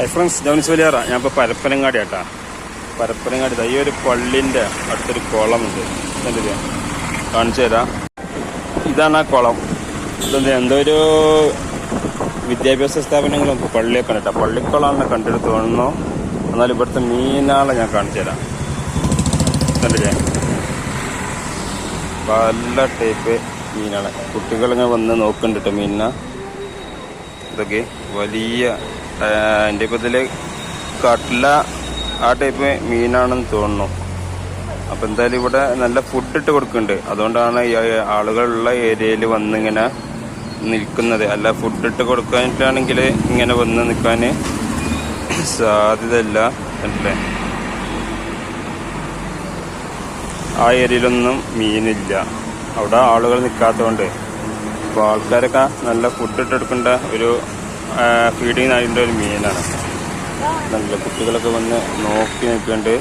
Hi friends ജോനിസ് Valiyara ഞാൻ ഇപ്പോൾ പരപ്പനങ്ങാടി ആട്ടാ. പരപ്പനങ്ങാടി ഈ ഒരു പള്ളിന്റെ അടുത്തൊരു കുളമുണ്ട്. കണ്ടില്ലേ കാണിച്ചു തരാം. ഇതാണ് ആ കുളം. ഇതെന്താ എന്തോ ഒരു വിദ്യാഭ്യാസ സ്ഥാപനങ്ങളും പള്ളിയൊക്കെ ഉണ്ട് കേട്ടോ പള്ളിക്കുളമാണെന്ന് കണ്ടിട്ട് തോന്നുന്നു. എന്നാൽ ഇവിടുത്തെ മീനാളെ ഞാൻ കാണിച്ചു തരാം. കണ്ടില്ലേ പല ടൈപ്പ് മീനാളെ കുട്ടികളിങ്ങനെ വന്ന് നോക്കുന്നുണ്ട് കേട്ടോ മീനിനെ? ഇതൊക്കെ വലിയ എന്റെ ഇപ്പോൾ ഇതിൽ കട്ല ആ ടൈപ്പ് മീനാണെന്ന് തോന്നുന്നു. അപ്പം എന്തായാലും ഇവിടെ നല്ല ഫുഡ് ഇട്ട് കൊടുക്കുന്നുണ്ട്. അതുകൊണ്ടാണ് ഈ ആളുകളുള്ള ഏരിയയിൽ വന്നിങ്ങനെ നിൽക്കുന്നത്. അല്ല ഫുഡ് ഇട്ട് കൊടുക്കാനായിട്ടാണെങ്കിൽ ഇങ്ങനെ വന്ന് നിൽക്കാൻ സാധ്യതയില്ല. അല്ലേ? ആ ഏരിയയിലൊന്നും മീനില്ല. അവിടെ ആളുകൾ നിൽക്കാത്തതുകൊണ്ട്. അപ്പോൾ ആൾക്കാരൊക്കെ നല്ല ഫുഡ് ഇട്ടെടുക്കേണ്ട ഒരു ഫീഡിങ് ആയിട്ടുള്ള ഒരു മീനാണ് നല്ല കുട്ടികളൊക്കെ വന്ന് നോക്കി നിൽക്കുന്നുണ്ട്